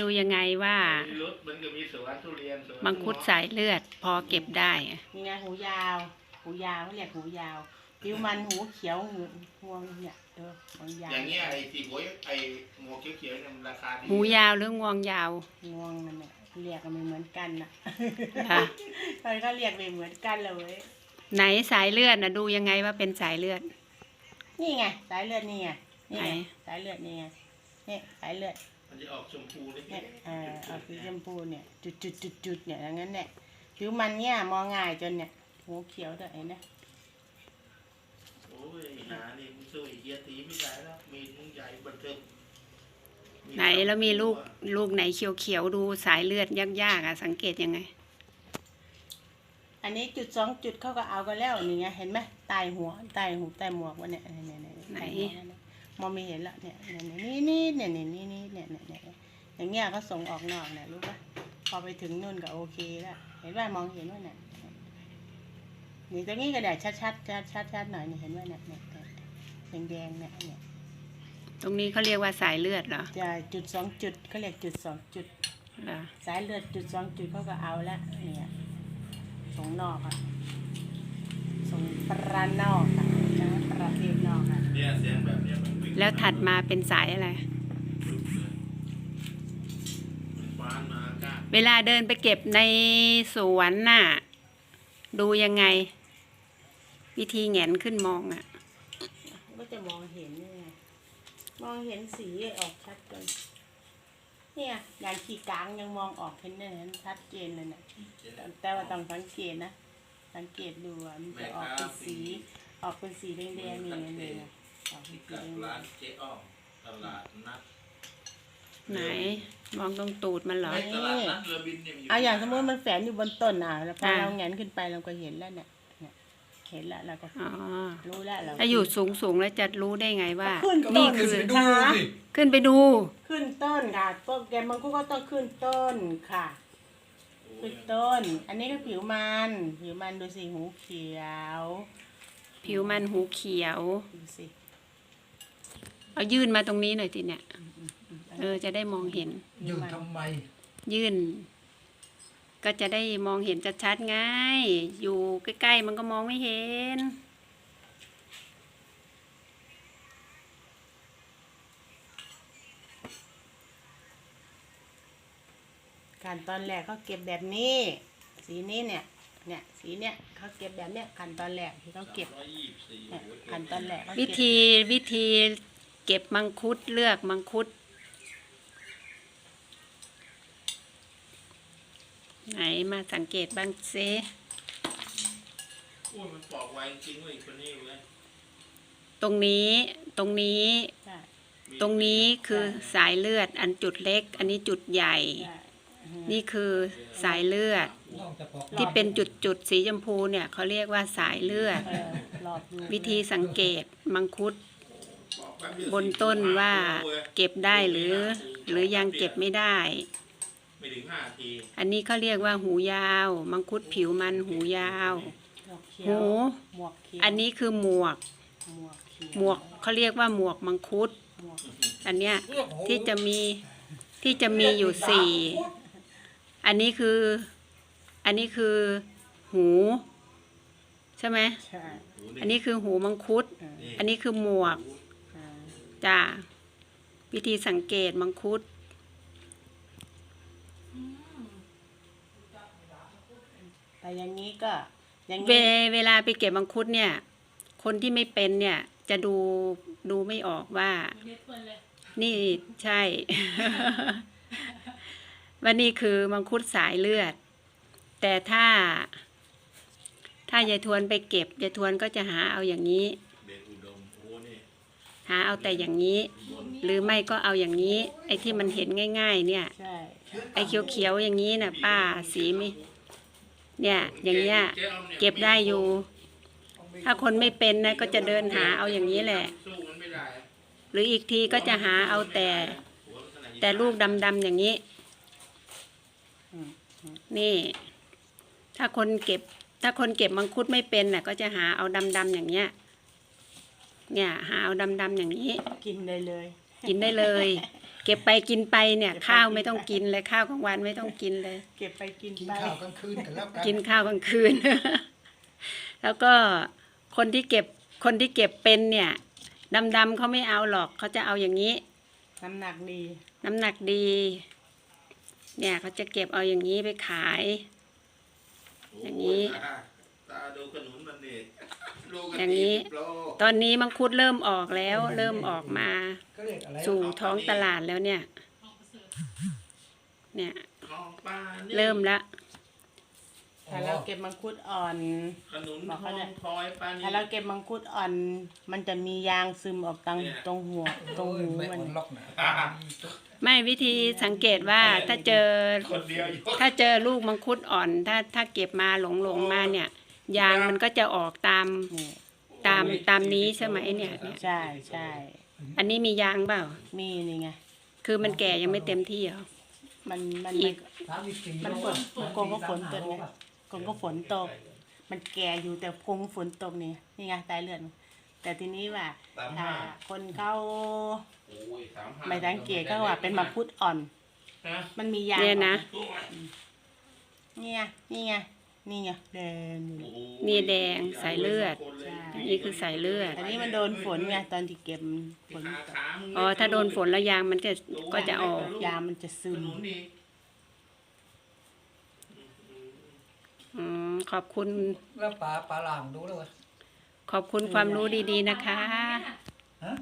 ดูยังไงว่า มีรถมันก็มีสวนทุเรียนสวนมังคุดสายเลือดพอเก็บได้อะนี่ไงหูยาว หูยาวเขาเรียกหูยาวผิวมันหูเขียวหูงวงเนี่ยเออหูยาวอย่างเงี้ยไอ้ที่หัวไอ้หมวกเขียวๆเนี่ยมันราคาดีหูยาวหรืองวงยาวงวงนั่นแหละเรียกกันไม่เหมือนกันน่ะค่ะมันก็เรียกไม่เหมือนกันเลยไหนสายเลือดนะดูยังไงว่าเป็นสายเลือด นี่ไง สายเลือดนี่ไงนี่ไงไหน สายเลือดนี่ไงนี่สายเลือด มันจะออกชมพูนิดเนี่ยเออเอาสีชมพูเนี่ย จุดจุดจุดจุดๆๆๆเนี่ยอย่างนั้นเนี่ยผิวมันเนี่ยมองง่ายจนเนี่ยหูเขียวด้วยเห็นไหมๆโอ้ยหานี่มึงสู้ไอ้เฮียตีไม่ได้แล้วมีดมึงใหญ่บันเทิงไหนแล้วมีลูกลูกไหนเขียวๆดูสายเลือดยากๆอะ สังเกตยังไง อันนี้จุดสองจุดเขาก็เอากันแล้วนี่ไงเห็นไหมใต้หัวใต้หูใต้หมวกวะเนี่ยเนี่ยเนี่ยเนี่ยไหนใต้หัวนั่นน่ะมองไม่เห็นละเนี่ยเนี่ยเนี่ยนี่นี่เนี่ย เนี่ยนี่นี่เนี่ยเนี่ยเนี่ยอย่างเงี้ยเขาส่งออกนอกเนี่ยรู้ปะพอไปถึงนู่นก็โอเคแล้วเห็นว่ามองเห็นว่าเนี่ยนี่ตรงนี้ก็ได้ชัดชัดชัดชัดชัดๆหน่อยนี่เห็นว่าเนี่ยเนี่ยเนี่ยแดงๆเนี่ยเนี่ย ตรงนี้เขาเรียกว่าสายเลือดเหรอจะจุดสองจุดเขาเรียกจุดสองจุดเหรอสายเลือดจุดสองจุดเขาก็เอาละเนี่ยส่งนอกอะส่งประนอกอะนะประเทศนอกอะเนี่ยเสียงแบบเนี้ยมันงแล้วถัดมาเป็นสายอะไร ปึ๊บเลยมันฟ้านมาก้าน เวลาเดินไปเก็บในสวนน่ะ ดูยังไง วิธีแหงนขึ้นมองอะ ก็จะมองเห็นนี่ไงมองเห็นสีออกชัดจนเนี่ยอย่างขีกลางยังมองออกเห็นเนี่ยเห็นชัดเจนเลยเนี่ยแต่ว่าต้องสังเกตนะ สังเกตดูอะมันจะออกเป็นสี ออกเป็นสีแดงๆนี่นี่นี่ออกเป็นที่สีกับแดร้างนเจ๊อ้อมตลาดนัด ไหน มองตรงตูดมันเหรอไอ้ตลาดนัดเรือบินเนี่ยมันๆเอาอย่างสมมติมันแฝงอยู่บนต้นอะแล้วพออ่าเราแงนขึ้นไปเราก็เห็นแล้วเนี่ยเนี่ยเห็นแล้วเราก็อ๋อรู้แล้วเราถ้าอยู่สูงสูงๆแล้วจะรู้ได้ไงว่า ขึ้นนี่ต้นคือสิคะขึ้นไปดู ขึ้นต้นค่ะต้นแกมันก็ต้องขึ้นต้นค่ะ ขึ้นต้น อันนี้ก็ผิวมัน ผิวมันดูสิหูเขียวผิวมันหูเขียว ดูสิเอายื่นมาตรงนี้หน่อยสิเนี่ย เออ จะได้มองเห็น ยืนทำไม ยื่น ก็จะได้มองเห็นชัดๆไงอยู่ใกล้ๆมันก็มองไม่เห็นขั้นตอนแรกเขาเก็บแบบนี้ สีนี้เนี่ย เนี่ยสีเนี่ยเขาเก็บแบบเนี้ยขั้นตอนแรกที่เขาเก็บร้อยยี่สิบสี่เนี่ยขั้นตอนแรกเขาวิเก็บธีวิธีเก็บมังคุดเลือกมังคุด ไหนมาสังเกตบ้างเซโอ้ยมันปอกไวจริงๆเว้ยคนนี้เว้ยตรงนี้ตรงนี้ใช่มีตรงนี้คือสายเลือด อันจุดเล็ก อันนี้จุดใหญ่ใช่อืมนี่คือสายเลือดนอกจากบอกที่เป็นจุดจุดๆสีชมพูเนี่ยเขาเรียกว่าสายเลือด เออหลอดดูวิธีสังเกตมังคุดปอกแป๊บเดียวบนต้นว่าเก็บได้หรือ หรือยังเก็บไม่ได้ ไม่ถึงห้านาทีอันนี้เขาเรียกว่าหูยาว มังคุดผิวมันหูยาว หมวกเขียวหู หมวกเขียวอันนี้คือหมวก หมวกเขียวหมวกเขาเรียกว่าหมวกมังคุด หมวกอันเนี้ยที่จะมีที่จะมีอยู่สี่ อันนี้คือ อันนี้คือหู ใช่ไหม ใช่อันนี้คือหูมังคุด เอออันนี้คือหมวกเออจ้าวิธีสังเกตมังคุด แต่ อย่างนี้ก็อย่างเวนี้เวลาไปเก็บมังคุดเนี่ย คนที่ไม่เป็นเนี่ย จะดูดูไม่ออกว่านี่ใช่ ว่านี่คือมังคุดสายเลือด แต่ถ้า ถ้ายายทวนไปเก็บยายทวนก็จะหาเอาอย่างนี้ เดชอุดมโอ้นี่หาเอาแต่อย่างนี้ หรือไม่ก็เอาอย่างนี้ ไอ้ที่มันเห็นง่าย ๆ เนี่ย ใช่ ไอ้เขียวๆอย่างนี้น่ะ ป้าสีไม่ เนี่ยอย่างเงี้ยจ๊อ้อมนี่เก็บได้อยู่ ถ้าคนไม่เป็นนะก็จะเดินหาเอาอย่างนี้แหละสู้มันไม่ได้อะหรืออีกทีก็จะหาเอาแต่หัวมันขนาดนี้แต่ลูกดำๆอย่างนี้อืมนี่ ถ้าคนเก็บ ถ้าคนเก็บมังคุดไม่เป็นน่ะ ก็จะหาเอาดำๆอย่างเงี้ย เนี่ย หาเอาดำๆอย่างนี้ กินได้เลย กินได้เลย เก็บไปกินไปเนี่ยข้าวไม่ต้องกินเลยข้าวกลางวันไม่ต้องกินเลย เก็บไปกินกินไปข้าวกลางคืนกันแล้วกันกินข้าวกลางคืน แล้วก็คนที่เก็บคนที่เก็บเป็นเนี่ยดำๆเขาไม่เอาหรอกเขาจะเอาอย่างนี้ น้ำหนักดี น้ำหนักดี เนี่ยเขาจะเก็บเอาอย่างนี้ไปขาย อย่างนี้โตาตาดูขนุนมันนี่ลูกกะ อย่างนี้นี้โลตอนนี้มังคุดเริ่มออกแล้ว เริ่มออกมาก็เรียกอะไรสู่ท้องตลาดแล้วเนี่ย เนี่ยมองปลานี่เริ่มละถ้าเราเก็บมังคุดอ่อนขนุนบอกทเขาอเนี่งยพลอยปลานี่ถ้าเราเก็บมังคุดอ่อน มันจะมียางซึมออกตรงเนี่ยตรงหัวตรงโอ้ยหูไม่มัอ่นอนล็อกนะไม่วิธีสังเกตว่าถ้าเจอคนเดียวอยู่ถ้าเจอลูกมังคุดอ่อน ถ้าถ้าเก็บมาหลงหลงๆมาเนี่ย ยางมันก็จะออกตามนี่ตามตามนี้ใช่ไหมเนี่ยเนี่ย ใช่ใช่อันนี้มียางเปล่า มีนี่ไง คือมันแก่ยังไม่เต็มที่เหรอ มันมันอีมันกถามอีกสี่มันฝนโลโกงก็ฝนตกไงโกงก็ฝนตก มันแก่อยู่แต่คงฝนตกนี่นี่ไงตายเลือดแต่ทีนี้ว่าสามถ้าห้าคนเขาโอ้ยสามห้าไม่สังเกตก็ว่าเป็นมังคุดอ่อนฮะมันมียางเนี่ยนะตัวนี่ไงนี่ไง นี่ไงแดงอยู่โอ้นี่โหนี่แดงสายเลือดใช่อันนี้คือสายเลือด อันนี้มันโดนฝนไงตอนที่เก็บฝนขาขามึงอ๋อ ถ้าโดนฝนแล้วยางมันจะก็จะออก ยามันจะซึขมนุนนี่อืม ขอบคุณ แล้วปลาปลาหลางดูแล้ววะขอบคุณความรู้ดีๆนะคะ ฮะ